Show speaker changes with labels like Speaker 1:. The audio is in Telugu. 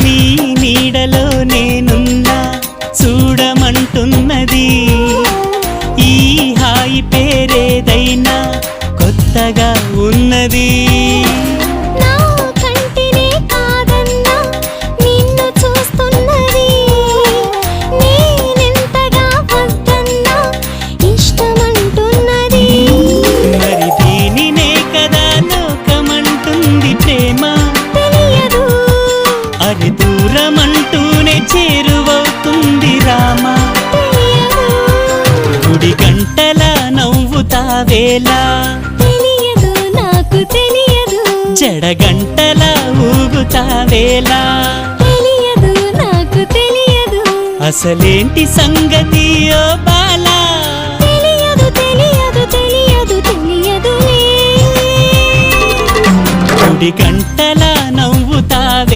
Speaker 1: నీ నీడలో నేనున్నా చూడమంటున్నది. ఈ హాయి పేరేదైనా కొత్తగా ఉన్నది.
Speaker 2: నా
Speaker 1: గుడి గంటల నవ్వుతావేలా
Speaker 2: తెలియదు నాకు తెలియదు.
Speaker 1: జడగంటల ఊగుతావేలా
Speaker 2: తెలియదు నాకు తెలియదు.
Speaker 1: అసలేంటి సంగతి ఓ బాలా?
Speaker 2: తెలియదు తెలియదు తెలియదు తెలియదులే.
Speaker 1: గుడి గంటల నవ్వుతావే